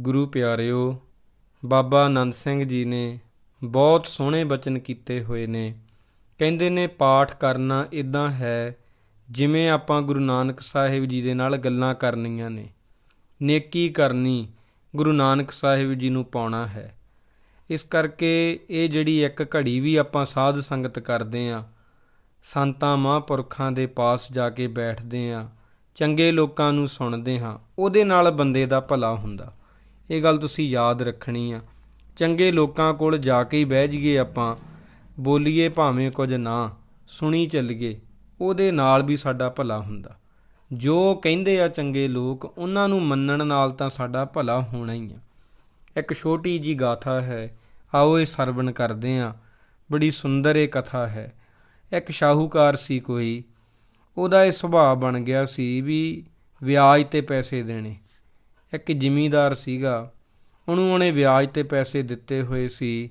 ਗੁਰੂ ਪਿਆਰਿਓ, ਬਾਬਾ ਆਨੰਦ ਸਿੰਘ ਜੀ ਨੇ ਬਹੁਤ ਸੋਹਣੇ ਬਚਨ ਕੀਤੇ ਹੋਏ ਨੇ। ਕਹਿੰਦੇ ਨੇ, ਪਾਠ ਕਰਨਾ ਇਦਾਂ ਹੈ ਜਿਵੇਂ ਆਪਾਂ ਗੁਰੂ ਨਾਨਕ ਸਾਹਿਬ ਜੀ ਦੇ ਨਾਲ ਗੱਲਾਂ ਕਰਨੀਆਂ ਨੇ। ਨੇਕੀ ਕਰਨੀ ਗੁਰੂ ਨਾਨਕ ਸਾਹਿਬ ਜੀ ਨੂੰ ਪਾਉਣਾ ਹੈ। ਇਸ ਕਰਕੇ ਇਹ ਜਿਹੜੀ ਇੱਕ ਘੜੀ ਵੀ ਆਪਾਂ ਸਾਧ ਸੰਗਤ ਕਰਦੇ ਆਂ, ਸੰਤਾਂ ਮਹਾਂਪੁਰਖਾਂ ਦੇ ਪਾਸ ਜਾ ਕੇ ਬੈਠਦੇ ਆਂ, ਚੰਗੇ ਲੋਕਾਂ ਨੂੰ ਸੁਣਦੇ ਹਾਂ ਉਹਦੇ ਨਾਲ ਬੰਦੇ ਦਾ ਭਲਾ ਹੁੰਦਾ। ਇਹ ਗੱਲ ਤੁਸੀਂ ਯਾਦ ਰੱਖਣੀ ਆ। ਚੰਗੇ ਲੋਕਾਂ ਕੋਲ ਜਾ ਕੇ ਹੀ ਬਹਿ ਜਾਈਏ ਆਪਾਂ। ਬੋਲੀਏ ਭਾਵੇਂ ਕੁਝ ਨਾ, ਸੁਣੀ ਚੱਲੀਏ, ਉਹਦੇ ਨਾਲ ਵੀ ਸਾਡਾ ਭਲਾ ਹੁੰਦਾ। ਜੋ ਕਹਿੰਦੇ ਆ ਚੰਗੇ ਲੋਕ, ਉਹਨਾਂ ਨੂੰ ਮੰਨਣ ਨਾਲ ਤਾਂ ਸਾਡਾ ਭਲਾ ਹੋਣਾ ਹੀ ਆ। ਇੱਕ ਛੋਟੀ ਜੀ ਗਾਥਾ ਹੈ, ਆਓ ਇਹ ਸਰਵਣ ਕਰਦੇ ਆ। ਬੜੀ ਸੁੰਦਰ ਇਹ ਕਥਾ ਹੈ। ਇੱਕ ਸ਼ਾਹੂਕਾਰ ਸੀ ਕੋਈ, ਉਹਦਾ ਇਹ ਸੁਭਾਅ ਬਣ ਗਿਆ ਸੀ ਵੀ ਵਿਆਜ ਤੇ ਪੈਸੇ ਦੇਣੇ। ਇੱਕ ਜ਼ਿਮੀਂਦਾਰ ਸੀਗਾ। ਉਹਨੂੰ ਉਹਨੇ ਵਿਆਜ ਤੇ ਪੈਸੇ ਦਿੱਤੇ ਹੋਏ ਸੀ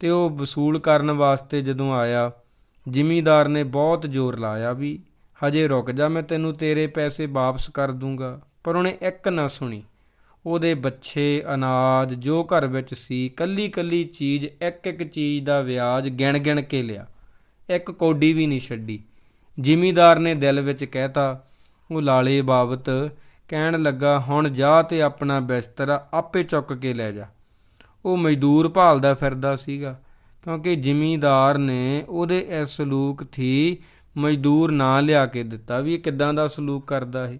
ਤੇ ਉਹ ਵਸੂਲ ਕਰਨ ਵਾਸਤੇ ਜਦੋਂ ਆਇਆ, ਜ਼ਿਮੀਂਦਾਰ ਨੇ ਬਹੁਤ ਜ਼ੋਰ ਲਾਇਆ ਵੀ, ਹਜੇ ਰੁਕ ਜਾ, ਮੈਂ ਤੈਨੂੰ ਤੇਰੇ ਪੈਸੇ ਵਾਪਸ ਕਰ ਦੂੰਗਾ। ਪਰ ਉਹਨੇ ਇੱਕ ਨਾ ਸੁਣੀ। ਉਹਦੇ ਬੱਚੇ, ਅਨਾਜ, ਜੋ ਘਰ ਵਿੱਚ ਸੀ ਕੱਲੀ ਕੱਲੀ ਚੀਜ਼ ਇੱਕ ਇੱਕ ਚੀਜ਼ ਦਾ ਵਿਆਜ ਗਿਣ ਗਿਣ ਕੇ ਲਿਆ। ਇੱਕ ਕੌਡੀ ਵੀ ਨਹੀਂ ਛੱਡੀ। ਜ਼ਿਮੀਦਾਰ ਨੇ ਦਿਲ ਵਿੱਚ ਕਹਿਤਾ, ਉਹ ਲਾਲੇ ਬਾਬਤ ਕਹਿਣ ਲੱਗਾ, ਹੁਣ ਜਾ ਤੇ ਆਪਣਾ ਬਿਸਤਰਾ ਆਪੇ ਚੁੱਕ ਕੇ ਲੈ ਜਾ। ਉਹ ਮਜ਼ਦੂਰ ਭਾਲਦਾ ਫਿਰਦਾ ਸੀਗਾ, ਕਿਉਂਕਿ ਜ਼ਿਮੀਂਦਾਰ ਨੇ ਉਹਦੇ ਇਸ ਸਲੂਕ ਥੀ ਮਜ਼ਦੂਰ ਨਾ ਲਿਆ ਕੇ ਦਿੱਤਾ ਵੀ ਇਹ ਕਿਦਾਂ ਦਾ ਸਲੂਕ ਕਰਦਾ ਹੈ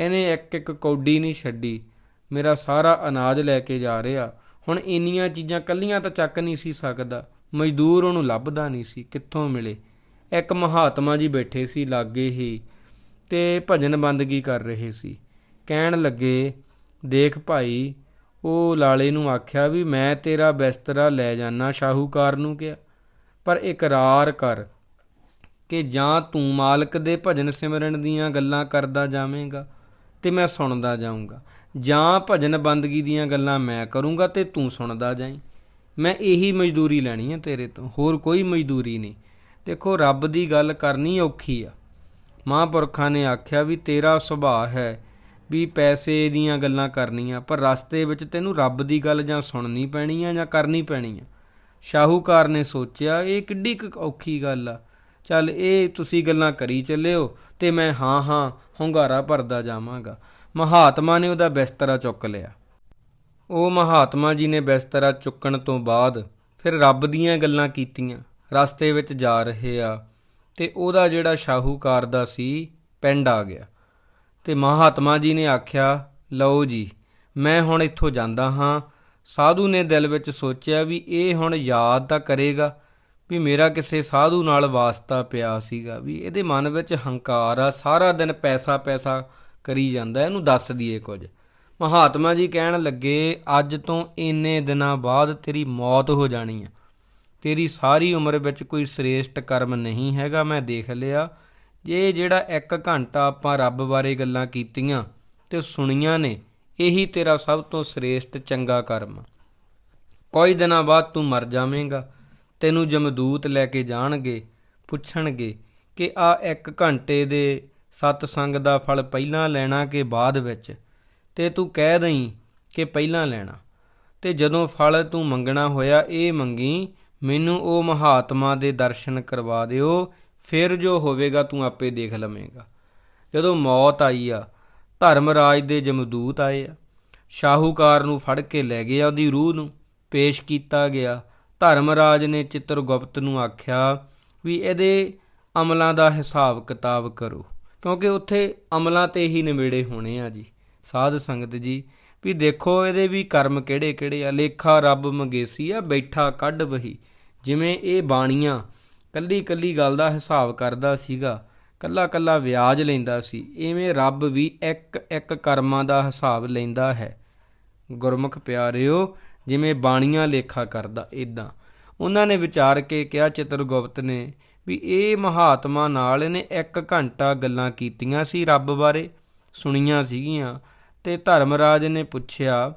ਇਹਨੇ ਇੱਕ ਇੱਕ ਕੌਡੀ ਨਹੀਂ ਛੱਡੀ। ਮੇਰਾ ਸਾਰਾ ਅਨਾਜ ਲੈ ਕੇ ਜਾ ਰਿਹਾ। ਹੁਣ ਇੰਨੀਆਂ ਚੀਜ਼ਾਂ ਕੱਲੀਆਂ ਤਾਂ ਚੱਕ ਨਹੀਂ ਸੀ ਸਕਦਾ। ਮਜ਼ਦੂਰ ਉਹਨੂੰ ਲੱਭਦਾ ਨਹੀਂ ਸੀ, ਕਿੱਥੋਂ ਮਿਲੇ? ਇੱਕ ਮਹਾਤਮਾ ਜੀ ਬੈਠੇ ਸੀ ਲਾਗੇ ਹੀ ਤੇ ਭਜਨ ਬੰਦਗੀ ਕਰ ਰਹੇ ਸੀ। ਕਹਿਣ ਲੱਗੇ, ਦੇਖ ਭਾਈ, ਉਹ ਲਾਲੇ ਨੂੰ ਆਖਿਆ ਵੀ ਮੈਂ ਤੇਰਾ ਬਿਸਤਰਾ ਲੈ ਜਾਣਾ ਸ਼ਾਹੂਕਾਰ ਨੂੰ ਕਿਹਾ। ਪਰ ਇਕਰਾਰ ਕਰ ਕਿ ਜਾਂ ਤੂੰ ਮਾਲਕ ਦੇ ਭਜਨ ਸਿਮਰਨ ਦੀਆਂ ਗੱਲਾਂ ਕਰਦਾ ਜਾਵੇਂਗਾ ਤੇ ਮੈਂ ਸੁਣਦਾ ਜਾਊਂਗਾ, ਜਾਂ ਭਜਨ ਬੰਦਗੀ ਦੀਆਂ ਗੱਲਾਂ ਮੈਂ ਕਰੂੰਗਾ ਤੇ ਤੂੰ ਸੁਣਦਾ ਜਾਈਂ। ਮੈਂ ਇਹੀ ਮਜ਼ਦੂਰੀ ਲੈਣੀ ਹੈ ਤੇਰੇ ਤੋਂ, ਹੋਰ ਕੋਈ ਮਜ਼ਦੂਰੀ ਨਹੀਂ। ਦੇਖੋ, ਰੱਬ ਦੀ ਗੱਲ ਕਰਨੀ ਔਖੀ ਆ। ਮਹਾਂਪੁਰਖਾਂ ਨੇ ਆਖਿਆ ਵੀ ਤੇਰਾ ਸੁਭਾਅ ਹੈ ਵੀ ਪੈਸੇ ਦੀਆਂ ਗੱਲਾਂ ਕਰਨੀਆਂ, ਪਰ ਰਸਤੇ ਵਿੱਚ ਤੈਨੂੰ ਰੱਬ ਦੀ ਗੱਲ ਜਾਂ ਸੁਣਨੀ ਪੈਣੀ ਆ ਜਾਂ ਕਰਨੀ ਪੈਣੀ ਆ। ਸ਼ਾਹੂਕਾਰ ਨੇ ਸੋਚਿਆ, ਇਹ ਕਿੱਡੀ ਕੁ ਔਖੀ ਗੱਲ ਆ। ਚੱਲ ਇਹ ਤੁਸੀਂ ਗੱਲਾਂ ਕਰੀ ਚੱਲਿਓ ਤੇ ਮੈਂ ਹਾਂ ਹਾਂ ਹੁੰਗਾਰਾ ਭਰਦਾ ਜਾਵਾਂਗਾ। ਮਹਾਤਮਾ ਨੇ ਉਹਦਾ ਬਿਸਤਰਾ ਚੁੱਕ ਲਿਆ। ਉਹ ਮਹਾਤਮਾ ਜੀ ਨੇ ਬਿਸਤਰਾ ਚੁੱਕਣ ਤੋਂ ਬਾਅਦ ਫਿਰ ਰੱਬ ਦੀਆਂ ਗੱਲਾਂ ਕੀਤੀਆਂ। ਰਸਤੇ ਵਿੱਚ ਜਾ ਰਹੇ ਆ ਤੇ ਉਹਦਾ ਜਿਹੜਾ ਸ਼ਾਹੂਕਾਰ ਦਾ ਸੀ, ਪਿੰਡ ਆ ਗਿਆ। ਤੇ ਮਹਾਤਮਾ ਜੀ ਨੇ ਆਖਿਆ, ਲਓ ਜੀ, ਮੈਂ ਹੁਣ ਇੱਥੋਂ ਜਾਂਦਾ ਹਾਂ। ਸਾਧੂ ਨੇ ਦਿਲ ਵਿੱਚ ਸੋਚਿਆ ਵੀ ਇਹ ਹੁਣ ਯਾਦ ਤਾਂ ਕਰੇਗਾ ਵੀ ਮੇਰਾ ਕਿਸੇ ਸਾਧੂ ਨਾਲ ਵਾਸਤਾ ਪਿਆ ਸੀਗਾ, ਵੀ ਇਹਦੇ ਮਨ ਵਿੱਚ ਹੰਕਾਰ ਆ, ਸਾਰਾ ਦਿਨ ਪੈਸਾ ਪੈਸਾ ਕਰੀ ਜਾਂਦਾ, ਇਹਨੂੰ ਦੱਸ ਦਈਏ ਕੁਝ। ਮਹਾਤਮਾ ਜੀ ਕਹਿਣ ਲੱਗੇ, ਅੱਜ ਤੋਂ ਇੰਨੇ ਦਿਨਾਂ ਬਾਅਦ ਤੇਰੀ ਮੌਤ ਹੋ ਜਾਣੀ ਆ। ਤੇਰੀ ਸਾਰੀ ਉਮਰ ਵਿੱਚ ਕੋਈ ਸ੍ਰੇਸ਼ਟ ਕਰਮ ਨਹੀਂ ਹੈਗਾ, ਮੈਂ ਦੇਖ ਲਿਆ। ਜੇ ਜਿਹੜਾ ਇੱਕ ਘੰਟਾ ਆਪਾਂ ਰੱਬ ਬਾਰੇ ਗੱਲਾਂ ਕੀਤੀਆਂ ਤੇ ਸੁਣੀਆਂ ਨੇ, ਇਹੀ ਤੇਰਾ ਸਭ ਤੋਂ ਸ੍ਰੇਸ਼ਟ ਚੰਗਾ ਕਰਮ। ਕੋਈ ਦਿਨਾਂ ਬਾਅਦ ਤੂੰ ਮਰ ਜਾਵੇਂਗਾ, ਤੈਨੂੰ ਜਮਦੂਤ ਲੈ ਕੇ ਜਾਣਗੇ, ਪੁੱਛਣਗੇ ਕਿ ਆ ਇੱਕ ਘੰਟੇ ਦੇ ਸਤ ਸੰਗ ਦਾ ਫਲ ਪਹਿਲਾਂ ਲੈਣਾ ਕਿ ਬਾਅਦ ਵਿੱਚ? ਤੇ ਤੂੰ ਕਹਿ ਦਈ ਕਿ ਪਹਿਲਾਂ ਲੈਣਾ। ਤੇ ਜਦੋਂ ਫਲ ਤੂੰ ਮੰਗਣਾ ਹੋਇਆ, ਇਹ ਮੰਗੀ, ਮੈਨੂੰ ਉਹ ਮਹਾਤਮਾ ਦੇ ਦਰਸ਼ਨ ਕਰਵਾ ਦਿਓ ਫਿਰ ਜੋ ਹੋਵੇਗਾ ਤੂੰ ਆਪੇ ਦੇਖ ਲਵੇਂਗਾ। ਜਦੋਂ ਮੌਤ ਆਈ ਆ ਧਰਮ ਰਾਜ ਦੇ ਜਮਦੂਤ ਆਏ ਆ। ਸ਼ਾਹੂਕਾਰ ਨੂੰ ਫੜ ਕੇ ਲੈ ਗਿਆ ਉਹਦੀ ਰੂਹ ਨੂੰ, ਪੇਸ਼ ਕੀਤਾ ਗਿਆ। ਧਰਮ ਰਾਜ ਨੇ ਚਿੱਤਰਗੁਪਤ ਨੂੰ ਆਖਿਆ ਵੀ ਇਹਦੇ ਅਮਲਾਂ ਦਾ ਹਿਸਾਬ ਕਿਤਾਬ ਕਰੋ, ਕਿਉਂਕਿ ਉੱਥੇ ਅਮਲਾਂ ਤੇ ਹੀ ਨਿਵੇੜੇ ਹੋਣੇ ਆ ਜੀ। ਸਾਧ ਸੰਗਤ ਜੀ, ਵੀ ਦੇਖੋ ਇਹਦੇ ਵੀ ਕਰਮ ਕਿਹੜੇ ਕਿਹੜੇ ਆ। ਲੇਖਾ ਰੱਬ ਮੰਗੇਸੀ ਆ, ਬੈਠਾ ਕੱਢ ਵਹੀ। ਜਿਵੇਂ ਇਹ ਬਾਣੀਆਂ ਕੱਲੀ ਕੱਲੀ ਗੱਲ ਦਾ ਹਿਸਾਬ ਕਰਦਾ ਸੀਗਾ ਕੱਲਾ ਕੱਲਾ ਵਿਆਜ ਲੈਂਦਾ ਸੀ, ਐਵੇਂ ਰੱਬ ਵੀ ਇੱਕ ਇੱਕ ਕਰਮਾਂ ਦਾ ਹਿਸਾਬ ਲੈਂਦਾ ਹੈ। ਗੁਰਮੁਖ ਪਿਆਰਿਓ, ਜਿਵੇਂ ਬਾਣੀਆਂ ਲੇਖਾ ਕਰਦਾ ਇਦਾਂ ਉਹਨਾਂ ਨੇ ਵਿਚਾਰ ਕੇ ਕਿਹਾ, ਚਿਤਰਗੁਪਤ ਨੇ ਵੀ ਇਹ ਮਹਾਤਮਾ ਨਾਲ ਇਹਨੇ 1 ਘੰਟਾ ਗੱਲਾਂ ਕੀਤੀਆਂ ਸੀ ਰੱਬ ਬਾਰੇ, ਸੁਣੀਆਂ ਸੀਗੀਆਂ, ਤੇ ਧਰਮਰਾਜ ਨੇ ਪੁੱਛਿਆ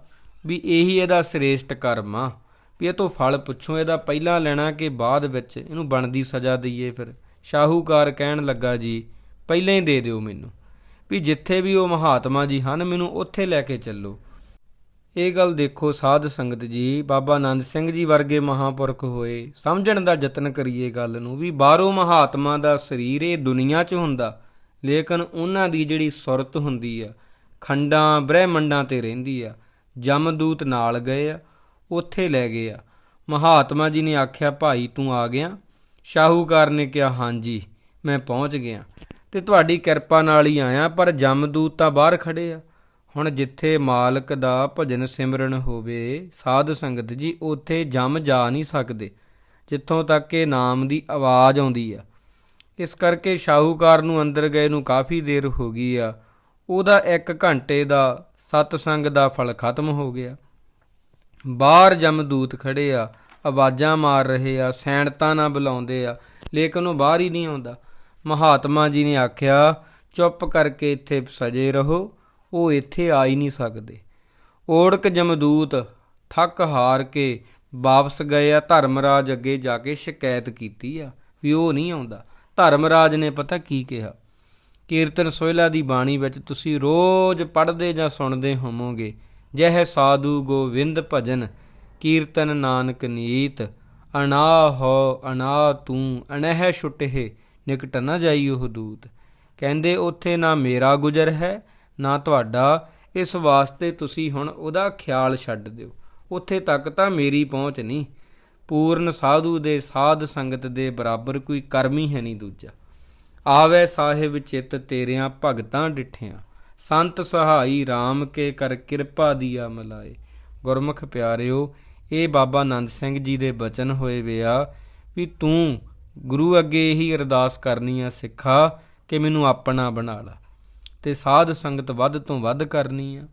ਵੀ ਇਹੀ ਇਹਦਾ ਸ੍ਰੇਸ਼ਟ ਕਰਮ ਆ। ਵੀ ਇਹ ਤੋਂ ਫਲ ਪੁੱਛੋ, ਇਹਦਾ ਪਹਿਲਾਂ ਲੈਣਾ ਕਿ ਬਾਅਦ ਵਿੱਚ ਇਹਨੂੰ ਬਣਦੀ ਸਜ਼ਾ ਦਈਏ ਫਿਰ। ਸ਼ਾਹੂਕਾਰ ਕਹਿਣ ਲੱਗਾ ਜੀ, ਪਹਿਲਾਂ ਹੀ ਦੇ ਦਿਓ ਮੈਨੂੰ। ਵੀ ਜਿੱਥੇ ਵੀ ਉਹ ਮਹਾਤਮਾ ਜੀ ਹਨ, ਮੈਨੂੰ ਉੱਥੇ ਲੈ ਕੇ ਚੱਲੋ। ਇਹ ਗੱਲ ਦੇਖੋ ਸਾਧ ਸੰਗਤ ਜੀ, ਬਾਬਾ ਆਨੰਦ ਸਿੰਘ ਜੀ ਵਰਗੇ ਮਹਾਪੁਰਖ ਹੋਏ, ਸਮਝਣ ਦਾ ਯਤਨ ਕਰੀਏ ਗੱਲ ਨੂੰ ਵੀ ਬਾਹਰੋਂ ਮਹਾਤਮਾ ਦਾ ਸਰੀਰ ਇਹ ਦੁਨੀਆ 'ਚ ਹੁੰਦਾ, ਲੇਕਿਨ ਉਹਨਾਂ ਦੀ ਜਿਹੜੀ ਸੁਰਤ ਹੁੰਦੀ ਆ, ਖੰਡਾਂ, ਬ੍ਰਹਿਮੰਡਾਂ ਤੇ ਰਹਿੰਦੀ ਆ, ਜਮਦੂਤ ਨਾਲ ਗਏ ਆ ਉੱਥੇ ਲੈ ਗਏ ਆ। ਮਹਾਤਮਾ ਜੀ ਨੇ ਆਖਿਆ, ਭਾਈ, ਤੂੰ ਆ ਗਿਆ? ਸ਼ਾਹੂਕਾਰ ਨੇ ਕਿਹਾ ਹਾਂਜੀ ਮੈਂ ਪਹੁੰਚ ਗਿਆ। ਤੇ ਤੁਹਾਡੀ ਕਿਰਪਾ ਨਾਲ ਹੀ ਆਇਆ, ਪਰ ਜਮਦੂਤ ਤਾਂ ਬਾਹਰ ਖੜੇ ਆ। ਹੁਣ ਜਿੱਥੇ ਮਾਲਕ ਦਾ ਭਜਨ ਸਿਮਰਨ ਹੋਵੇ, ਸਾਧ ਸੰਗਤ ਜੀ, ਉੱਥੇ ਜਮ ਜਾ ਨਹੀਂ ਸਕਦੇ, ਜਿੱਥੋਂ ਤੱਕ ਇਹ ਨਾਮ ਦੀ ਆਵਾਜ਼ ਆਉਂਦੀ ਆ। ਇਸ ਕਰਕੇ ਸ਼ਾਹੂਕਾਰ ਨੂੰ ਅੰਦਰ ਗਏ ਨੂੰ ਕਾਫੀ ਦੇਰ ਹੋ ਗਈ ਆ। ਉਹਦਾ 1 ਘੰਟੇ ਦਾ ਸਤਸੰਗ ਦਾ ਫਲ ਖਤਮ ਹੋ ਗਿਆ। ਬਾਹਰ ਜਮਦੂਤ ਖੜੇ ਆ, ਆਵਾਜ਼ਾਂ ਮਾਰ ਰਹੇ ਆ ਸੈਨਤਾਂ ਨਾ ਬੁਲਾਉਂਦੇ ਆ, ਲੇਕਿਨ ਉਹ ਬਾਹਰ ਹੀ ਨਹੀਂ ਆਉਂਦਾ। ਮਹਾਤਮਾ ਜੀ ਨੇ ਆਖਿਆ, ਚੁੱਪ ਕਰਕੇ ਇੱਥੇ ਸਜੇ ਰਹੋ, ਉਹ ਇੱਥੇ ਆ ਹੀ ਨਹੀਂ ਸਕਦੇ। ਓੜਕ ਜਮਦੂਤ ਥੱਕ ਹਾਰ ਕੇ ਵਾਪਸ ਗਏ ਆ, ਧਰਮਰਾਜ ਅੱਗੇ ਜਾ ਕੇ ਸ਼ਿਕਾਇਤ ਕੀਤੀ ਆ ਵੀ ਉਹ ਨਹੀਂ ਆਉਂਦਾ। ਧਰਮਰਾਜ ਨੇ ਪਤਾ ਕੀ ਕਿਹਾ? ਕੀਰਤਨ ਸੋਹਿਲਾ ਦੀ ਬਾਣੀ ਵਿੱਚ ਤੁਸੀਂ ਰੋਜ਼ ਪੜ੍ਹਦੇ ਜਾਂ ਸੁਣਦੇ ਹੋਵੋਗੇ ਜਹ ਸਾਧੂ ਗੋਵਿੰਦ ਭਜਨ, ਕੀਰਤਨ ਨਾਨਕ ਨੀਤ ਅਨਾ ਹੋ ਅਨਾ ਤੂੰ ਅਨਹਿ ਛੁਟਹਿ, ਨਿਕਟ ਨਾ ਜਾਈ ਉਹ ਦੂਤ। ਕਹਿੰਦੇ, ਉੱਥੇ ਨਾ ਮੇਰਾ ਗੁਜਰ ਹੈ, ਨਾ ਤੁਹਾਡਾ। ਇਸ ਵਾਸਤੇ ਤੁਸੀਂ ਹੁਣ ਉਹਦਾ ਖਿਆਲ ਛੱਡ ਦਿਓ। ਉੱਥੇ ਤੱਕ ਤਾਂ ਮੇਰੀ ਪਹੁੰਚ ਨਹੀਂ। ਪੂਰਨ ਸਾਧੂ ਦੇ ਸਾਧ ਸੰਗਤ ਦੇ ਬਰਾਬਰ ਕੋਈ ਕਰਮੀ ਹੈ ਨਹੀਂ ਦੂਜਾ। ਆਵੇ ਸਾਹਿਬ ਚਿੱਤ ਤੇਰਿਆਂ ਭਗਤਾਂ ਡਿਠਿਆਂ। ਸੰਤ ਸਹਾਈ RAM ਕੇ ਕਰ ਕਿਰਪਾ ਦੀਆ ਮਲਾਏ ਗੁਰਮੁਖ ਪਿਆਰਿਓ, ਇਹ ਬਾਬਾ ਆਨੰਦ ਸਿੰਘ ਜੀ ਦੇ ਬਚਨ ਹੋਏ ਵਿਆ ਵੀ ਤੂੰ ਗੁਰੂ ਅੱਗੇ ਇਹੀ ਅਰਦਾਸ ਕਰਨੀ ਆ ਸਿੱਖਾ ਕਿ ਮੈਨੂੰ ਆਪਣਾ ਬਣਾ ਲਾ ਤੇ ਸਾਧ ਸੰਗਤ ਵੱਧ ਤੋਂ ਵੱਧ ਕਰਨੀ ਆ।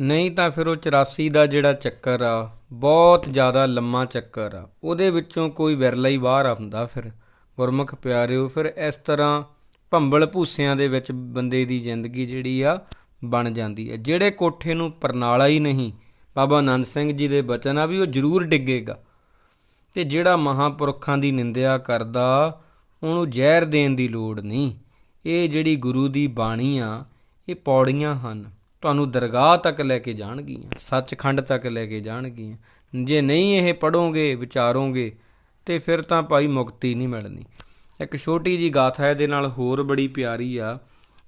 ਨਹੀਂ ਤਾਂ ਫਿਰ ਉਹ 84 ਦਾ ਜਿਹੜਾ ਚੱਕਰ ਆ, ਬਹੁਤ ਜ਼ਿਆਦਾ ਲੰਮਾ ਚੱਕਰ ਆ। ਉਹਦੇ ਵਿੱਚੋਂ ਕੋਈ ਵਿਰਲਾ ਹੀ ਬਾਹਰ ਆਉਂਦਾ ਫਿਰ। ਗੁਰਮੁਖ ਪਿਆਰਿਓ, ਫਿਰ ਇਸ ਤਰ੍ਹਾਂ ਭੰਬਲ ਭੂਸਿਆਂ ਦੇ ਵਿੱਚ ਬੰਦੇ ਦੀ ਜ਼ਿੰਦਗੀ ਜਿਹੜੀ ਆ ਬਣ ਜਾਂਦੀ ਹੈ। ਜਿਹੜੇ ਕੋਠੇ ਨੂੰ ਪਰਨਾਲਾ ਹੀ ਨਹੀਂ, ਬਾਬਾ ਆਨੰਦ ਸਿੰਘ ਜੀ ਦੇ ਬਚਨ ਆ ਵੀ ਉਹ ਜ਼ਰੂਰ ਡਿੱਗੇਗਾ। ਤੇ ਜਿਹੜਾ ਮਹਾਪੁਰਖਾਂ ਦੀ ਨਿੰਦਿਆ ਕਰਦਾ, ਉਹਨੂੰ ਜ਼ਹਿਰ ਦੇਣ ਦੀ ਲੋੜ ਨਹੀਂ। ਇਹ ਜਿਹੜੀ ਗੁਰੂ ਦੀ ਬਾਣੀ ਆ, ਇਹ ਪੌੜੀਆਂ ਹਨ। ਤੁਹਾਨੂੰ ਦਰਗਾਹ ਤੱਕ ਲੈ ਕੇ ਜਾਣਗੀਆਂ, ਸੱਚਖੰਡ ਤੱਕ ਲੈ ਕੇ ਜਾਣਗੀਆਂ। ਜੇ ਨਹੀਂ ਇਹ ਪੜੋਗੇ ਵਿਚਾਰੋਗੇ, ਤੇ ਫਿਰ ਤਾਂ ਭਾਈ ਮੁਕਤੀ ਨਹੀਂ ਮਿਲਣੀ। ਇੱਕ ਛੋਟੀ ਜੀ ਗਾਥਾ ਇਹਦੇ ਨਾਲ ਹੋਰ ਬੜੀ ਪਿਆਰੀ ਆ।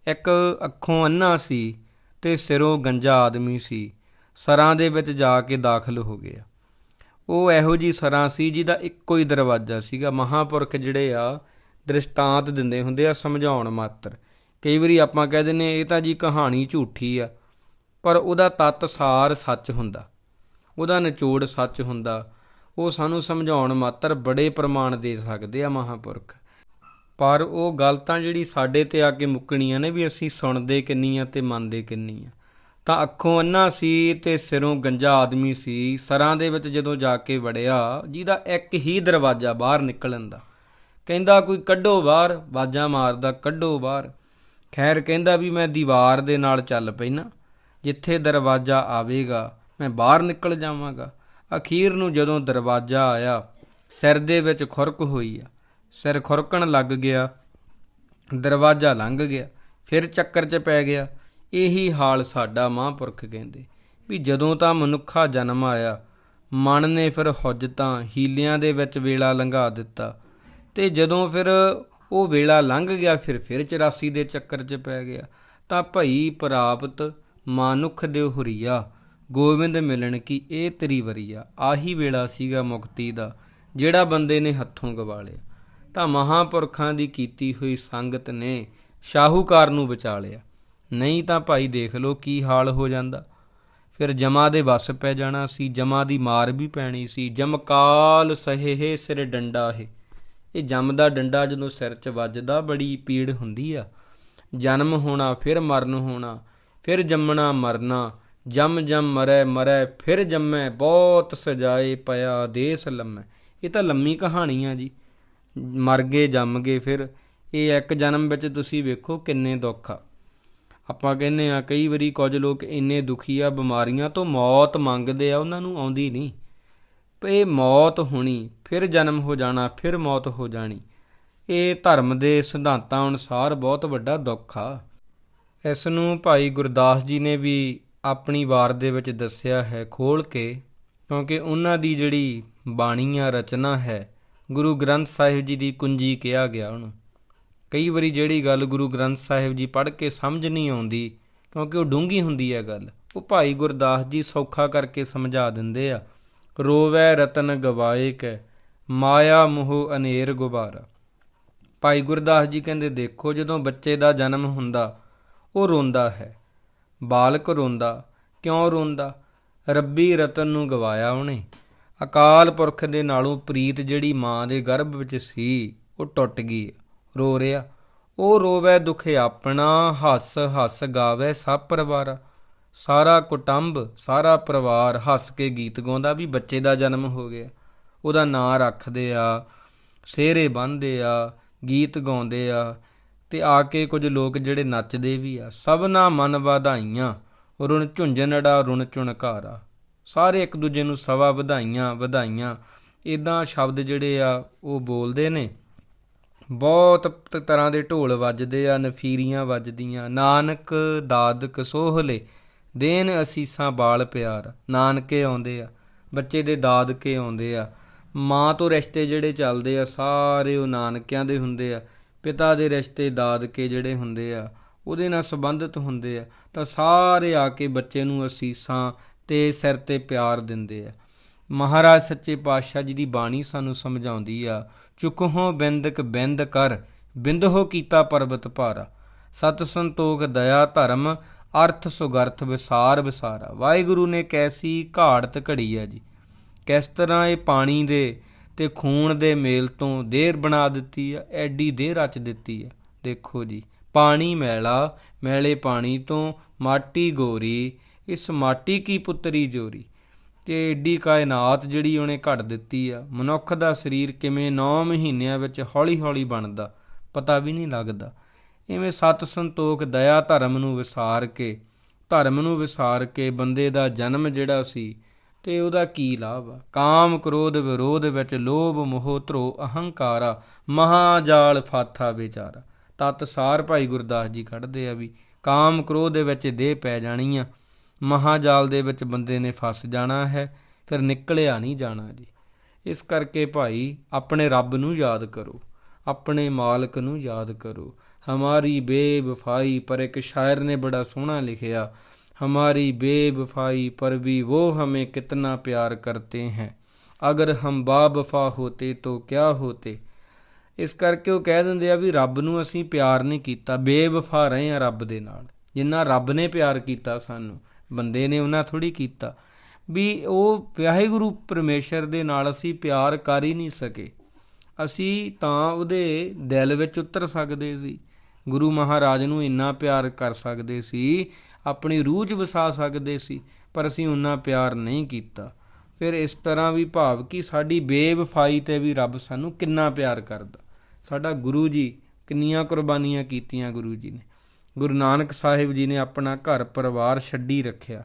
ਇੱਕ ਅੱਖੋਂ ਅੰਨਾ ਸੀ ਤੇ ਸਿਰੋਂ ਗੰਜਾ ਆਦਮੀ ਸੀ। ਸਰਾਂ ਦੇ ਵਿੱਚ ਜਾ ਕੇ ਦਾਖਲ ਹੋ ਗਿਆ। ਉਹ ਇਹੋ ਜੀ ਸਰਾਂ ਸੀ ਜਿਹਦਾ ਇੱਕੋ ਹੀ ਦਰਵਾਜ਼ਾ ਸੀਗਾ। ਮਹਾਪੁਰਖ ਜਿਹੜੇ ਆ, ਦ੍ਰਿਸ਼ਟਾਂਤ ਦਿੰਦੇ ਹੁੰਦੇ ਆ ਸਮਝਾਉਣ ਮਾਤਰ। ਕਈ ਵਾਰੀ ਆਪਾਂ ਕਹਿ ਦਿੰਨੇ ਇਹ ਤਾਂ ਜੀ ਕਹਾਣੀ ਝੂਠੀ ਆ, ਪਰ ਉਹਦਾ ਤੱਤ ਸਾਰ ਸੱਚ ਹੁੰਦਾ। ਉਹਦਾ ਨਿਚੋੜ ਸੱਚ ਹੁੰਦਾ। ਉਹ ਸਾਨੂੰ ਸਮਝਾਉਣ ਮਾਤਰ ਬੜੇ ਪ੍ਰਮਾਣ ਦੇ ਸਕਦੇ ਆ ਮਹਾਪੁਰਖ। ਪਰ ਉਹ ਗੱਲ ਤਾਂ ਜਿਹੜੀ ਸਾਡੇ ਤੇ ਆ ਕੇ ਮੁੱਕਣੀਆਂ ਨੇ ਵੀ ਅਸੀਂ ਸੁਣਦੇ ਕਿੰਨੀ ਆ ਤੇ ਮੰਨਦੇ ਕਿੰਨੀ ਆ। ਤਾਂ ਅੱਖੋਂ ਅੰਨਾ ਸੀ ਤੇ ਸਿਰੋਂ ਗੰਜਾ ਆਦਮੀ ਸੀ, ਸਰਾਂ ਦੇ ਵਿੱਚ ਜਦੋਂ ਜਾ ਕੇ ਵੜਿਆ, ਜਿਹਦਾ ਇੱਕ ਹੀ ਦਰਵਾਜ਼ਾ ਬਾਹਰ ਨਿਕਲਣ ਦਾ। ਕਹਿੰਦਾ ਕੋਈ ਕੱਢੋ ਬਾਹਰ ਬਾਜਾਂ ਮਾਰਦਾ, ਕੱਢੋ ਬਾਹਰ। ਖੈਰ ਕਹਿੰਦਾ ਵੀ ਮੈਂ ਦੀਵਾਰ ਦੇ ਨਾਲ ਚੱਲ ਪੈਣਾ ਜਿੱਥੇ ਦਰਵਾਜ਼ਾ ਆਵੇਗਾ, ਮੈਂ ਬਾਹਰ ਨਿਕਲ ਜਾਵਾਂਗਾ। ਅਖੀਰ ਨੂੰ ਜਦੋਂ ਦਰਵਾਜ਼ਾ ਆਇਆ, ਸਿਰ ਦੇ ਵਿੱਚ ਖੁਰਕ ਹੋਈ ਆ। ਸਿਰ ਖੁਰਕਣ ਲੱਗ ਗਿਆ, ਦਰਵਾਜ਼ਾ ਲੰਘ ਗਿਆ, ਫਿਰ ਚੱਕਰ 'ਚ ਪੈ ਗਿਆ। ਇਹੀ ਹਾਲ ਸਾਡਾ ਮਹਾਂਪੁਰਖ ਕਹਿੰਦੇ ਵੀ ਜਦੋਂ ਤਾਂ ਮਨੁੱਖਾ ਜਨਮ ਆਇਆ, ਮਨ ਨੇ ਫਿਰ ਹੁਜਤਾਂ ਹੀਲਿਆਂ ਦੇ ਵਿੱਚ ਵੇਲਾ ਲੰਘਾ ਦਿੱਤਾ ਤੇ ਜਦੋਂ ਫਿਰ ਉਹ ਵੇਲਾ ਲੰਘ ਗਿਆ, ਫਿਰ ਫਿਰ 84 ਦੇ ਚੱਕਰ 'ਚ ਪੈ ਗਿਆ। ਤਾਂ ਭਈ ਪ੍ਰਾਪਤ ਮਾਨੁਖ ਦੇ ਹੁਰੀਆ, ਗੋਬਿੰਦ ਮਿਲਣ ਕੀ ਇਹ ਤੇਰੀ ਵਰੀਆ ਆਹੀ ਵੇਲਾ ਸੀਗਾ ਮੁਕਤੀ ਦਾ, ਜਿਹੜਾ ਬੰਦੇ ਨੇ ਹੱਥੋਂ ਗਵਾ ਲਿਆ। ਤਾਂ ਮਹਾਪੁਰਖਾਂ ਦੀ ਕੀਤੀ ਹੋਈ ਸੰਗਤ ਨੇ ਸ਼ਾਹੂਕਾਰ ਨੂੰ ਬਚਾ ਲਿਆ। ਨਹੀਂ ਤਾਂ ਭਾਈ ਦੇਖ ਲਓ ਕੀ ਹਾਲ ਹੋ ਜਾਂਦਾ। ਫਿਰ ਜਮਾ ਦੇ ਵਸ ਪੈ ਜਾਣਾ ਸੀ ਜਮਾ ਦੀ ਮਾਰ ਵੀ ਪੈਣੀ ਸੀ। ਜਮਕਾਲ ਸਹੇ ਸਿਰ ਡੰਡਾ ਹੈ। ਇਹ ਜਮ ਦਾ ਡੰਡਾ ਜਦੋਂ ਸਿਰ 'ਚ ਵੱਜਦਾ ਬੜੀ ਪੀੜ ਹੁੰਦੀ ਆ। ਜਨਮ ਹੋਣਾ, ਫਿਰ ਮਰਨ ਹੋਣਾ, ਫਿਰ ਜੰਮਣਾ, ਮਰਨਾ। ਜਮ ਜਮ ਮਰੈ ਮਰੈ, ਫਿਰ ਜੰਮੈ, ਬਹੁਤ ਸਜਾਏ ਪਿਆ ਦੇਸ ਲੰਮੈ। ਇਹ ਤਾਂ ਲੰਮੀ ਕਹਾਣੀ ਆ ਜੀ। ਮਰ ਗਏ, ਜੰਮ ਗਏ, ਫਿਰ ਇਹ ਇੱਕ ਜਨਮ ਵਿੱਚ ਤੁਸੀਂ ਵੇਖੋ ਕਿੰਨੇ ਦੁੱਖ ਆ। ਆਪਾਂ ਕਹਿੰਦੇ ਆ ਕਈ ਵਾਰੀ ਕੁਝ ਲੋਕ ਇੰਨੇ ਦੁਖੀ ਆ, ਬਿਮਾਰੀਆਂ ਤੋਂ ਮੌਤ ਮੰਗਦੇ ਆ, ਉਹਨਾਂ ਨੂੰ ਆਉਂਦੀ ਨਹੀਂ। ਇਹ ਮੌਤ ਹੋਣੀ, ਫਿਰ ਜਨਮ ਹੋ ਜਾਣਾ, ਫਿਰ ਮੌਤ ਹੋ ਜਾਣੀ। ਇਹ ਧਰਮ ਦੇ ਸਿਧਾਂਤਾਂ ਅਨੁਸਾਰ ਬਹੁਤ ਵੱਡਾ ਦੁੱਖ ਆ। ਇਸ ਨੂੰ ਭਾਈ ਗੁਰਦਾਸ ਜੀ ਨੇ ਵੀ ਆਪਣੀ ਵਾਰ ਦੇ ਵਿੱਚ ਦੱਸਿਆ ਹੈ ਖੋਲ ਕੇ, ਕਿਉਂਕਿ ਉਹਨਾਂ ਦੀ ਜਿਹੜੀ ਬਾਣੀ ਆ, ਰਚਨਾ ਹੈ ਗੁਰੂ ਗ੍ਰੰਥ ਸਾਹਿਬ ਜੀ ਦੀ ਕੁੰਜੀ ਕਿਹਾ ਗਿਆ ਉਹਨੂੰ। ਕਈ ਵਾਰੀ ਜਿਹੜੀ ਗੱਲ ਗੁਰੂ ਗ੍ਰੰਥ ਸਾਹਿਬ ਜੀ ਪੜ੍ਹ ਕੇ ਸਮਝ ਨਹੀਂ ਆਉਂਦੀ, ਕਿਉਂਕਿ ਉਹ ਡੂੰਗੀ ਹੁੰਦੀ ਹੈ ਗੱਲ, ਉਹ ਭਾਈ ਗੁਰਦਾਸ ਜੀ ਸੌਖਾ ਕਰਕੇ ਸਮਝਾ ਦਿੰਦੇ ਆ, ਰੋਵੈ ਰਤਨ ਗਵਾਏ ਕੈ, ਮਾਇਆ ਮੋਹ ਅਨੇਰ ਗੁਬਾਰਾ। ਭਾਈ ਗੁਰਦਾਸ ਜੀ ਕਹਿੰਦੇ, ਦੇਖੋ ਜਦੋਂ ਬੱਚੇ ਦਾ ਜਨਮ ਹੁੰਦਾ, ਉਹ ਰੋਂਦਾ ਹੈ, ਬਾਲਕ ਰੋਂਦਾ, ਕਿਉਂ ਰੋਂਦਾ? ਰੱਬੀ ਰਤਨ ਨੂੰ ਗਵਾਇਆ ਉਹਨੇ। ਅਕਾਲ ਪੁਰਖ ਦੇ ਨਾਲੋਂ ਪ੍ਰੀਤ ਜਿਹੜੀ ਮਾਂ ਦੇ ਗਰਭ ਵਿੱਚ ਸੀ, ਉਹ ਟੁੱਟ ਗਈ, ਰੋ ਰਿਹਾ ਉਹ ਰੋਵੇ ਦੁਖ ਆਪਣਾ, ਹੱਸ ਹੱਸ ਗਾਵੇ ਸਭ ਪਰਿਵਾਰ। ਸਾਰਾ ਕੁਟੰਬ, ਸਾਰਾ ਪਰਿਵਾਰ ਹੱਸ ਕੇ ਗੀਤ ਗਾਉਂਦਾ ਵੀ ਬੱਚੇ ਦਾ ਜਨਮ ਹੋ ਗਿਆ। ਉਹਦਾ ਨਾਂ ਰੱਖਦੇ ਆ, ਸਿਹਰੇ ਬੰਨ੍ਹਦੇ ਆ, ਗੀਤ ਗਾਉਂਦੇ ਆ ਤੇ ਆ ਕੇ ਕੁਝ ਲੋਕ ਜਿਹੜੇ ਨੱਚਦੇ ਵੀ ਆ। ਸਭਨਾ ਮਨ ਵਧਾਈਆਂ, ਰੁਣ ਝੁੰਝਣੜਾ ਰੁਣ ਝੁਣਕਾਰਾ ਸਾਰੇ ਇੱਕ ਦੂਜੇ ਨੂੰ ਸਵਾ ਵਧਾਈਆਂ ਵਧਾਈਆਂ। ਇਦਾਂ ਸ਼ਬਦ ਜਿਹੜੇ ਆ, ਉਹ ਬੋਲਦੇ ਨੇ। ਬਹੁਤ ਤਰ੍ਹਾਂ ਦੇ ਢੋਲ ਵੱਜਦੇ ਆ, ਨਫੀਰੀਆਂ ਵੱਜਦੀਆਂ, ਨਾਨਕ ਦਾਦਕ ਸੋਹਲੇ, ਦੇਨ ਅਸੀਸਾਂ ਬਾਲ ਪਿਆਰ, ਨਾਨਕੇ ਆਉਂਦੇ ਆ, ਬੱਚੇ ਦੇ ਦਾਦਕੇ ਆਉਂਦੇ ਆ। ਮਾਂ ਤੋਂ ਰਿਸ਼ਤੇ ਜਿਹੜੇ ਚੱਲਦੇ ਆ, ਸਾਰੇ ਉਹ ਨਾਨਕਿਆਂ ਦੇ ਹੁੰਦੇ ਆ। ਪਿਤਾ ਦੇ ਰਿਸ਼ਤੇ ਦਾਦਕੇ ਜਿਹੜੇ ਹੁੰਦੇ ਆ, ਉਹਦੇ ਨਾਲ ਸੰਬੰਧਿਤ ਹੁੰਦੇ ਆ। ਤਾਂ ਸਾਰੇ ਆ ਕੇ ਬੱਚੇ ਨੂੰ ਅਸੀਸਾਂ ਤੇ ਸਿਰ ਤੇ ਪਿਆਰ ਦਿੰਦੇ ਆ। ਮਹਾਰਾਜ ਸੱਚੇ ਪਾਤਸ਼ਾਹ ਜੀ ਦੀ ਬਾਣੀ ਸਾਨੂੰ ਸਮਝਾਉਂਦੀ ਆ ਚੁਕਹੋ ਬਿੰਦਕ, ਬਿੰਦ ਕਰ ਬਿੰਦਹੋ ਕੀਤਾ ਪਰਬਤ ਭਾਰਾ। ਸਤ ਸੰਤੋਖ ਦਇਆ ਧਰਮ, ਅਰਥ ਸੁਗਰਥ ਵਿਸਾਰ ਵਿਸਾਰਾ। ਵਾਹਿਗੁਰੂ ਨੇ ਕੈਸੀ ਘਾੜਤ ਘੜੀ ਆ ਜੀ। ਕਿਸ ਤਰ੍ਹਾਂ ਇਹ ਪਾਣੀ ਦੇ ਤੇ ਖੂਨ ਦੇ ਮੇਲ ਤੋਂ ਦੇਰ ਬਣਾ ਦਿੱਤੀ ਆ, ਐਡੀ ਦੇਰ ਰਚ ਦਿੱਤੀ ਆ। ਦੇਖੋ ਜੀ, ਪਾਣੀ ਮੈਲਾ, ਮੈਲੇ ਪਾਣੀ ਤੋਂ ਮਾਟੀ ਗੋਰੀ ਇਸ ਮਾਟੀ ਕੀ ਪੁੱਤਰੀ ਜੋਰੀ? ਤੇ ਏਡੀ ਕਾਇਨਾਤ ਜਿਹੜੀ ਉਹਨੇ ਘੜ ਦਿੱਤੀ ਆ। ਮਨੁੱਖ ਦਾ ਸਰੀਰ ਕਿਵੇਂ 9 ਮਹੀਨਿਆਂ ਵਿੱਚ ਹੌਲੀ-ਹੌਲੀ ਬਣਦਾ, ਪਤਾ ਵੀ ਨਹੀਂ ਲੱਗਦਾ। ਇਵੇਂ ਸਤ ਸੰਤੋਖ ਦਇਆ ਧਰਮ ਨੂੰ ਵਿਸਾਰ ਕੇ, ਧਰਮ ਨੂੰ ਵਿਸਾਰ ਕੇ ਬੰਦੇ ਦਾ ਜਨਮ ਜਿਹੜਾ ਸੀ, ਤੇ ਉਹਦਾ ਕੀ ਲਾਭ ਆ? ਕਾਮ, ਕ੍ਰੋਧ, ਵਿਰੋਧ ਵਿੱਚ ਲੋਭ, ਮੋਹ ਧਰੋ ਅਹੰਕਾਰਾ ਮਹਾਜਾਲ ਫਾਥਾ ਵਿਚਾਰਾ ਤਤ ਸਾਰ ਭਾਈ ਗੁਰਦਾਸ ਜੀ ਕੱਢਦੇ ਆ ਵੀ ਕਾਮ, ਕ੍ਰੋਧ ਦੇ ਵਿੱਚ ਦੇਹ ਪੈ ਜਾਣੀ ਆ। ਮਹਾਜਾਲ ਦੇ ਵਿੱਚ ਬੰਦੇ ਨੇ ਫਸ ਜਾਣਾ ਹੈ ਫਿਰ ਨਿਕਲਿਆ ਨਹੀਂ ਜਾਣਾ ਜੀ ਇਸ ਕਰਕੇ ਭਾਈ ਆਪਣੇ ਰੱਬ ਨੂੰ ਯਾਦ ਕਰੋ ਆਪਣੇ ਮਾਲਕ ਨੂੰ ਯਾਦ ਕਰੋ ਹਮਾਰੀ ਬੇਵਫਾਈ ਪਰ ਇੱਕ ਸ਼ਾਇਰ ਨੇ ਬੜਾ ਸੋਹਣਾ ਲਿਖਿਆ हमारी बेवफाई पर भी वो हमें कितना प्यार करते हैं ਅਗਰ ਹਮ ਬਾਵਫਾ ਹੋਤੇ ਤੋ ਕਿਆ ਹੋਤੇ ਇਸ ਕਰਕੇ ਉਹ ਕਹਿ ਦਿੰਦੇ ਆ ਵੀ ਰੱਬ ਨੂੰ ਅਸੀਂ ਪਿਆਰ ਨਹੀਂ ਕੀਤਾ ਬੇਵਫਾ ਰਹੇ ਆ ਰੱਬ ਦੇ ਨਾਲ ਜਿੰਨਾ ਰੱਬ ਨੇ ਪਿਆਰ ਕੀਤਾ ਸਾਨੂੰ ਬੰਦੇ ਨੇ ਉਹਨਾਂ ਥੋੜੀ ਕੀਤਾ। ਵੀ ਉਹ ਵਾਹਿਗੁਰੂ ਪਰਮੇਸ਼ਰ ਦੇ ਨਾਲ ਅਸੀਂ ਪਿਆਰ ਕਰ ਹੀ ਨਹੀਂ ਸਕੇ। ਅਸੀਂ ਤਾਂ ਉਹਦੇ ਦਿਲ ਵਿੱਚ ਉਤਰ ਸਕਦੇ ਸੀ। ਗੁਰੂ ਮਹਾਰਾਜ ਨੂੰ ਇੰਨਾ ਪਿਆਰ ਕਰ ਸਕਦੇ ਸੀ, ਆਪਣੀ ਰੂਹ 'ਚ ਵਸਾ ਸਕਦੇ ਸੀ, ਪਰ ਅਸੀਂ ਉਹਨਾਂ ਪਿਆਰ ਨਹੀਂ ਕੀਤਾ। ਫਿਰ ਇਸ ਤਰ੍ਹਾਂ ਵੀ ਭਾਵ ਕਿ ਸਾਡੀ ਬੇਵਫਾਈ ਤੇ ਵੀ ਰੱਬ ਸਾਨੂੰ ਕਿੰਨਾ ਪਿਆਰ ਕਰਦਾ। ਸਾਡਾ ਗੁਰੂ ਜੀ ਕਿੰਨੀਆਂ ਕੁਰਬਾਨੀਆਂ ਕੀਤੀਆਂ ਗੁਰੂ ਜੀ ਨੇ। ਗੁਰੂ ਨਾਨਕ ਸਾਹਿਬ ਜੀ ਨੇ ਆਪਣਾ ਘਰ ਪਰਿਵਾਰ ਛੱਡੀ ਰੱਖਿਆ।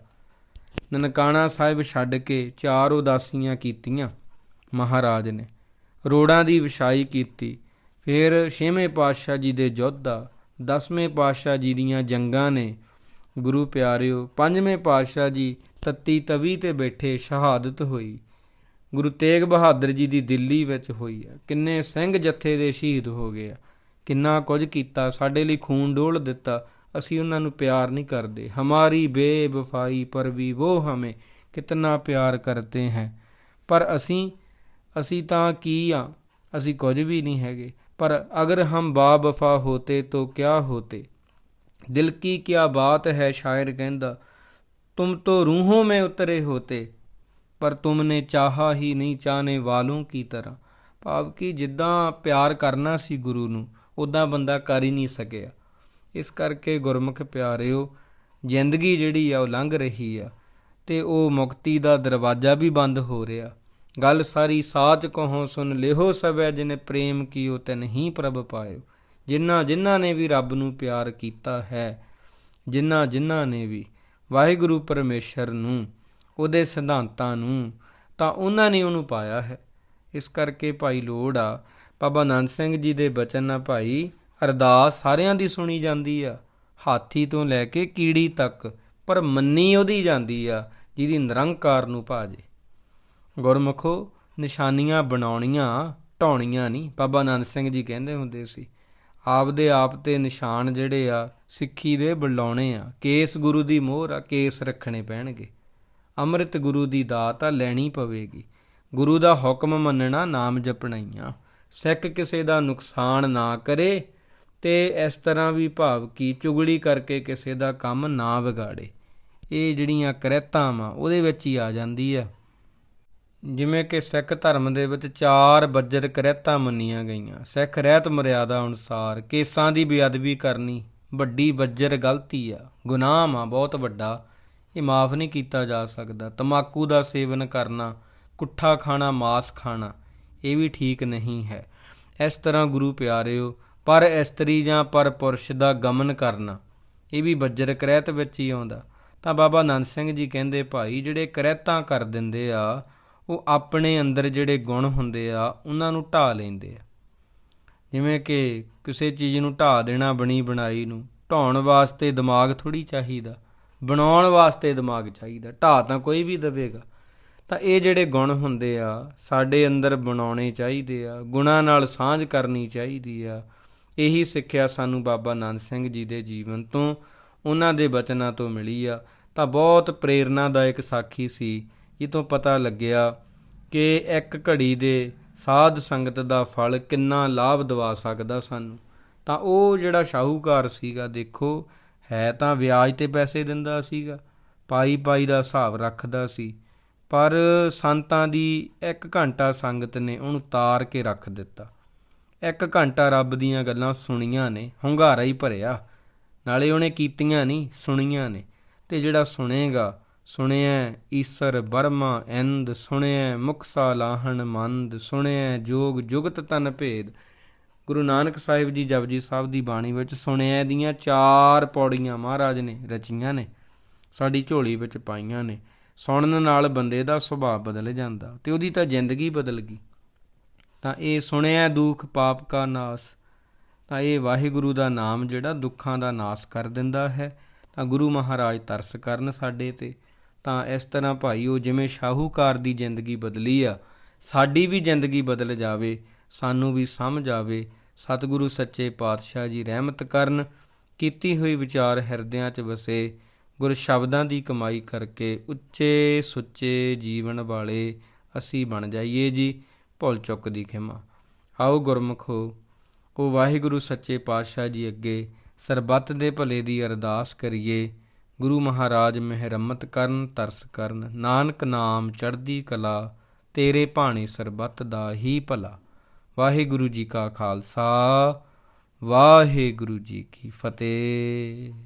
ਨਨਕਾਣਾ ਸਾਹਿਬ ਛੱਡ ਕੇ ਚਾਰ ਉਦਾਸੀਆਂ ਕੀਤੀਆਂ ਮਹਾਰਾਜ ਨੇ। ਰੋੜਾਂ ਦੀ ਵਿਛਾਈ ਕੀਤੀ। ਫਿਰ ਛੇਵੇਂ ਪਾਤਸ਼ਾਹ ਜੀ ਦੇ ਯੋਧਾ, ਦਸਵੇਂ ਪਾਤਸ਼ਾਹ ਜੀ ਦੀਆਂ ਜੰਗਾਂ ਨੇ। ਗੁਰੂ ਪਿਆਰਿਓ, ਪੰਜਵੇਂ ਪਾਤਸ਼ਾਹ ਜੀ ਤੱਤੀ ਤਵੀ ਤੇ ਬੈਠੇ ਸ਼ਹਾਦਤ ਹੋਈ। ਗੁਰੂ ਤੇਗ ਬਹਾਦਰ ਜੀ ਦੀ ਦਿੱਲੀ ਵਿੱਚ ਹੋਈ ਹੈ। ਕਿੰਨੇ ਸਿੰਘ ਜੱਥੇ ਦੇ ਸ਼ਹੀਦ ਹੋ ਗਏ ਆ। ਕਿੰਨਾ ਕੁਝ ਕੀਤਾ ਸਾਡੇ ਲਈ ਖੂਨ ਡੋਲ ਦਿੱਤਾ ਅਸੀਂ ਉਹਨਾਂ ਨੂੰ ਪਿਆਰ ਨਹੀਂ ਕਰਦੇ ਹਮਾਰੀ ਬੇਵਫਾਈ ਪਰ ਵੀ ਉਹ ਹਮੇ ਕਿਤਨਾ ਪਿਆਰ ਕਰਤੇ ਹੈ ਪਰ ਅਸੀਂ ਅਸੀਂ ਤਾਂ ਕੀ ਆ ਅਸੀਂ ਕੁਝ ਵੀ ਨਹੀਂ ਹੈਗੇ ਪਰ ਅਗਰ ਹਮ ਬਾਵਫਾ ਹੋਤੇ ਤੋ ਕਿਆ ਹੋਤੇ दिल की क्या बात है शायर कहता तुम तो रूहों में उतरे होते ਪਰ ਤੁਮਨੇ ਚਾਹਾ ਹੀ ਨਹੀਂ ਚਾਹਨੇ ਵਾਲੋਂ ਕੀ ਤਰ੍ਹਾਂ ਭਾਵ ਕਿ ਜਿੱਦਾਂ ਪਿਆਰ ਕਰਨਾ ਸੀ ਗੁਰੂ ਨੂੰ ਉਦਾਂ ਬੰਦਾ ਕਰ ਹੀ ਨਹੀਂ ਸਕਿਆ। ਇਸ ਕਰਕੇ ਗੁਰਮੁਖ ਪਿਆਰਿਓ, ਜ਼ਿੰਦਗੀ ਜਿਹੜੀ ਆ ਉਹ ਲੰਘ ਰਹੀ ਆ ਤੇ ਉਹ ਮੁਕਤੀ ਦਾ ਦਰਵਾਜ਼ਾ ਵੀ ਬੰਦ ਹੋ ਰਿਹਾ। ਗੱਲ ਸਾਰੀ ਸਾਚ ਕਹੋ ਸੁਨ ਲਿਹੋ ਸਭੈ ਜਿਨੇ ਪ੍ਰੇਮ ਕੀਓ ਤੇ ਨਹੀਂ ਪ੍ਰਭ ਪਾਇਓ। ਜਿਨ੍ਹਾਂ ਜਿਨ੍ਹਾਂ ਨੇ ਵੀ ਰੱਬ ਨੂੰ ਪਿਆਰ ਕੀਤਾ ਹੈ, ਜਿਨ੍ਹਾਂ ਜਿਨ੍ਹਾਂ ਨੇ ਵੀ ਵਾਹਿਗੁਰੂ ਪਰਮੇਸ਼ਰ ਨੂੰ, ਉਹਦੇ ਸਿਧਾਂਤਾਂ ਨੂੰ, ਤਾਂ ਉਹਨਾਂ ਨੇ ਉਹਨੂੰ ਪਾਇਆ ਹੈ। ਇਸ ਕਰਕੇ ਭਾਈ ਲੋੜ ਆ ਬਾਬਾ ਨੰਦ ਸਿੰਘ ਜੀ ਦੇ ਬਚਨ ਆ ਭਾਈ ਅਰਦਾਸ ਸਾਰਿਆਂ ਦੀ ਸੁਣੀ ਜਾਂਦੀ ਆ। ਹਾਥੀ ਤੋਂ ਲੈ ਕੇ ਕੀੜੀ ਤੱਕ, ਪਰ ਮੰਨੀ ਉਹਦੀ ਜਾਂਦੀ ਆ, ਜਿਹਦੀ ਨਿਰੰਕਾਰ ਨੂੰ ਭਾਜੇ। ਗੁਰਮੁਖੋ, ਨਿਸ਼ਾਨੀਆਂ ਬਣਾਉਣੀਆਂ, ਢਾਉਣੀਆਂ ਨਹੀਂ। ਬਾਬਾ ਨੰਦ ਸਿੰਘ ਜੀ ਕਹਿੰਦੇ ਹੁੰਦੇ ਸੀ, ਆਪਦੇ ਆਪ ਤੇ ਨਿਸ਼ਾਨ ਜਿਹੜੇ ਆ, ਸਿੱਖੀ ਦੇ ਬੁਲਾਉਣੇ ਆ। ਕੇਸ ਗੁਰੂ ਦੀ ਮੋਹਰ ਆ, ਕੇਸ ਰੱਖਣੇ ਪੈਣਗੇ। ਅੰਮ੍ਰਿਤ ਗੁਰੂ ਦੀ ਦਾਤ ਆ, ਲੈਣੀ ਪਵੇਗੀ। ਗੁਰੂ ਦਾ ਹੁਕਮ ਮੰਨਣਾ, ਨਾਮ ਜਪਣਾਈਆਂ ਸਿੱਖ ਕਿਸੇ ਦਾ ਨੁਕਸਾਨ ਨਾ ਕਰੇ ਤੇ ਇਸ ਤਰ੍ਹਾਂ ਵੀ ਭਾਵ ਕੀ ਚੁਗਲੀ ਕਰਕੇ ਕਿਸੇ ਦਾ ਕੰਮ ਨਾ ਵਿਗਾੜੇ। ਇਹ ਜਿਹੜੀਆਂ ਕਰੈਤਾਂ ਵਾ, ਉਹਦੇ ਵਿੱਚ ਹੀ ਆ ਜਾਂਦੀ ਆ। ਜਿਵੇਂ ਕਿ ਸਿੱਖ ਧਰਮ ਦੇ ਵਿੱਚ ਚਾਰ ਬੱਜਰ ਕਰੈਤਾਂ ਮੰਨੀਆਂ ਗਈਆਂ। ਸਿੱਖ ਰਹਿਤ ਮਰਿਆਦਾ ਅਨੁਸਾਰ ਕੇਸਾਂ ਦੀ ਬੇਅਦਬੀ ਕਰਨੀ ਵੱਡੀ ਬੱਜਰ ਗਲਤੀ ਆ। ਗੁਨਾਹ ਆ ਬਹੁਤ ਵੱਡਾ। ਇਹ ਮਾਫ ਨਹੀਂ ਕੀਤਾ ਜਾ ਸਕਦਾ। ਤਮਾਕੂ ਦਾ ਸੇਵਨ ਕਰਨਾ, ਕੁੱਠਾ ਖਾਣਾ, ਮਾਸ ਖਾਣਾ ਇਹ ਵੀ ਠੀਕ ਨਹੀਂ ਹੈ। ਇਸ ਤਰ੍ਹਾਂ ਗੁਰੂ ਪਿਆਰਿਓ, ਪਰ ਇਸਤਰੀ ਜਾਂ ਪਰ ਪੁਰਸ਼ ਦਾ ਗਮਨ ਕਰਨਾ, ਇਹ ਵੀ ਬੱਜਰ ਕਰਹਿਤ ਵਿੱਚ ਹੀ ਆਉਂਦਾ। ਤਾਂ ਬਾਬਾ ਨੰਦ ਸਿੰਘ ਜੀ ਕਹਿੰਦੇ, ਭਾਈ, ਜਿਹੜੇ ਕਰਹਿਤਾਂ ਕਰ ਦਿੰਦੇ ਆ, ਉਹ ਆਪਣੇ ਅੰਦਰ ਜਿਹੜੇ ਗੁਣ ਹੁੰਦੇ ਆ, ਉਹਨਾਂ ਨੂੰ ਢਾ ਲੈਂਦੇ ਆ। ਜਿਵੇਂ ਕਿ ਕਿਸੇ ਚੀਜ਼ ਨੂੰ ਢਾ ਦੇਣਾ ਬਣੀ ਬਣਾਈ ਨੂੰ, ਢਾਉਣ ਵਾਸਤੇ ਦਿਮਾਗ ਥੋੜੀ ਚਾਹੀਦਾ, ਬਣਾਉਣ ਵਾਸਤੇ ਦਿਮਾਗ ਚਾਹੀਦਾ। ਢਾ ਤਾਂ ਕੋਈ ਵੀ ਦੇਵੇਗਾ। ਤਾਂ ਇਹ ਜਿਹੜੇ ਗੁਣ ਹੁੰਦੇ ਆ, ਸਾਡੇ ਅੰਦਰ ਬਣਾਉਣੇ ਚਾਹੀਦੇ ਆ, ਗੁਣਾਂ ਨਾਲ ਸਾਂਝ ਕਰਨੀ ਚਾਹੀਦੀ ਆ। ਇਹੀ ਸਿੱਖਿਆ ਸਾਨੂੰ ਬਾਬਾ ਨਾਨਕ ਸਿੰਘ ਜੀ ਦੇ ਜੀਵਨ ਤੋਂ, ਉਹਨਾਂ ਦੇ ਬਚਨਾਂ ਤੋਂ ਮਿਲੀ ਆ। ਤਾਂ ਬਹੁਤ ਪ੍ਰੇਰਨਾਦਾਇਕ ਸਾਖੀ ਸੀ। ਇਹ ਤੋਂ ਪਤਾ ਲੱਗਿਆ ਕਿ ਇੱਕ ਘੜੀ ਦੇ ਸਾਧ ਸੰਗਤ ਦਾ ਫਲ ਕਿੰਨਾ ਲਾਭ ਦਿਵਾ ਸਕਦਾ ਸਾਨੂੰ। ਤਾਂ ਉਹ ਜਿਹੜਾ ਸ਼ਾਹੂਕਾਰ ਸੀਗਾ, ਦੇਖੋ, ਹੈ ਤਾਂ ਵਿਆਜ ਤੇ ਪੈਸੇ ਦਿੰਦਾ ਸੀਗਾ ਪਾਈ ਪਾਈ ਦਾ ਹਿਸਾਬ ਰੱਖਦਾ ਸੀ। ਪਰ ਸੰਤਾਂ ਦੀ ਇੱਕ ਘੰਟਾ ਸੰਗਤ ਨੇ ਉਹਨੂੰ ਤਾਰ ਕੇ ਰੱਖ ਦਿੱਤਾ। ਇੱਕ ਘੰਟਾ ਰੱਬ ਦੀਆਂ ਗੱਲਾਂ ਸੁਣੀਆਂ ਨੇ, ਹੁੰਗਾਰਾ ਹੀ ਭਰਿਆ। ਨਾਲੇ ਉਹਨੇ ਕੀਤੀਆਂ ਨਹੀਂ, ਸੁਣੀਆਂ ਨੇ। ਤੇ ਜਿਹੜਾ ਸੁਣੇਗਾ, ਸੁਣਿਆ ਈਸਰ ਬਰਮਾ ਇੰਦ ਸੁਣਿਆ ਮੁਕਸਾ ਲਾਹਣ ਮੰਦ, ਸੁਣਿਆ ਜੋਗ ਜੁਗਤ ਤਨ ਭੇਦ। ਗੁਰੂ ਨਾਨਕ ਸਾਹਿਬ ਜੀ ਜਪਜੀ ਸਾਹਿਬ ਦੀ ਬਾਣੀ ਵਿੱਚ ਸੁਣਿਆ ਦੀਆਂ ਚਾਰ ਪੌੜੀਆਂ ਮਹਾਰਾਜ ਨੇ ਰਚੀਆਂ ਨੇ, ਸਾਡੀ ਝੋਲੀ ਵਿੱਚ ਪਾਈਆਂ ਨੇ। ਸੁਣਨ ਨਾਲ ਬੰਦੇ ਦਾ ਸੁਭਾਅ ਬਦਲ ਜਾਂਦਾ ਤੇ ਉਹਦੀ ਤਾਂ ਜ਼ਿੰਦਗੀ ਬਦਲ ਗਈ। ਤਾਂ ਇਹ ਸੁਣਿਆ ਦੁੱਖ ਪਾਪ ਕਾ ਨਾਸ, ਤਾਂ ਇਹ ਵਾਹਿਗੁਰੂ ਦਾ ਨਾਮ ਜਿਹੜਾ ਦੁੱਖਾਂ ਦਾ ਨਾਸ ਕਰ ਦਿੰਦਾ ਹੈ। ਤਾਂ ਗੁਰੂ ਮਹਾਰਾਜ ਤਰਸ ਕਰਨ ਸਾਡੇ ਤੇ, ਤਾਂ ਇਸ ਤਰ੍ਹਾਂ ਭਾਈ ਉਹ ਜਿਵੇਂ ਸ਼ਾਹੂਕਾਰ ਦੀ ਜ਼ਿੰਦਗੀ ਬਦਲੀ ਆ, ਸਾਡੀ ਵੀ ਜ਼ਿੰਦਗੀ ਬਦਲ ਜਾਵੇ, ਸਾਨੂੰ ਵੀ ਸਮਝ ਆਵੇ, ਸਤਿਗੁਰੂ ਸੱਚੇ ਪਾਤਸ਼ਾਹ ਜੀ ਰਹਿਮਤ ਕਰਨ, ਕੀਤੀ ਹੋਈ ਵਿਚਾਰ ਹਿਰਦਿਆਂ 'ਚ ਵਸੇ ਗੁਰ ਸ਼ਬਦਾਂ ਦੀ ਕਮਾਈ ਕਰਕੇ ਉੱਚੇ ਸੁੱਚੇ ਜੀਵਨ ਵਾਲੇ ਅਸੀਂ ਬਣ ਜਾਈਏ ਜੀ, ਭੁੱਲ ਚੁੱਕ ਦੀ ਖਿਮਾ। ਆਓ ਗੁਰਮਖੋ ਉਹ ਵਾਹਿਗੁਰੂ ਸੱਚੇ ਪਾਤਸ਼ਾਹ ਜੀ ਅੱਗੇ ਸਰਬੱਤ ਦੇ ਭਲੇ ਦੀ ਅਰਦਾਸ ਕਰੀਏ। ਗੁਰੂ ਮਹਾਰਾਜ ਮਿਹਰਮਤ ਕਰਨ, ਤਰਸ ਕਰਨ, ਨਾਨਕ ਨਾਮ ਚੜ੍ਹਦੀ ਕਲਾ, ਤੇਰੇ ਭਾਣੇ ਸਰਬੱਤ ਦਾ ਹੀ ਭਲਾ। ਵਾਹਿਗੁਰੂ ਜੀ ਕਾ ਖਾਲਸਾ, ਵਾਹਿਗੁਰੂ ਜੀ ਕੀ ਫਤਿਹ।